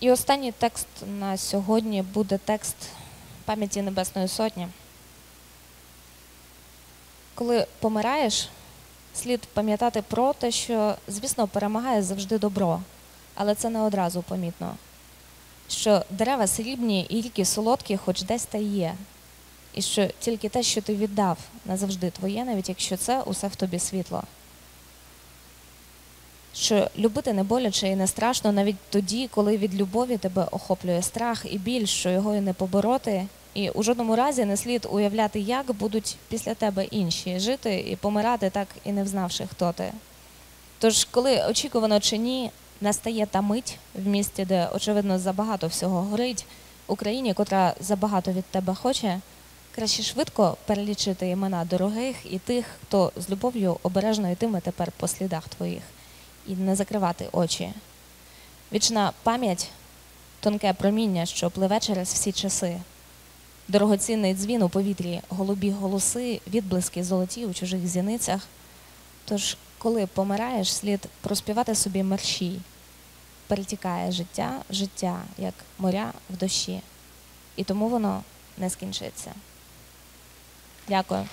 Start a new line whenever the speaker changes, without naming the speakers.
І останній текст на сьогодні буде текст пам'яті Небесної Сотні. Коли помираєш, слід пам'ятати про те, що, звісно, перемагає завжди добро, але це не одразу помітно. Що дерева срібні і ріки солодкі, хоч десь та є. І що тільки те, що ти віддав, назавжди твоє, навіть якщо це усе в тобі світло. Що любити не боляче і не страшно навіть тоді, коли від любові тебе охоплює страх і біль, що його і не побороти, і у жодному разі не слід уявляти, як будуть після тебе інші жити і помирати, так і не взнавши, хто ти. Тож, коли очікувано чи ні, настає та мить в місті, де, очевидно, забагато всього горить, Україні, котра забагато від тебе хоче, краще швидко перелічити імена дорогих і тих, хто з любов'ю обережно йтиме тепер по слідах твоїх, і не закривати очі. Вічна пам'ять тонке проміння, що пливе через всі часи. Дорогоцінний дзвін у повітрі, голубі голоси, відблиски золоті у чужих зіницях. Тож, коли помираєш, слід проспівати собі мерщій. Перетікає життя, життя, як моря в душі. І тому воно не скінчиться. Дякую.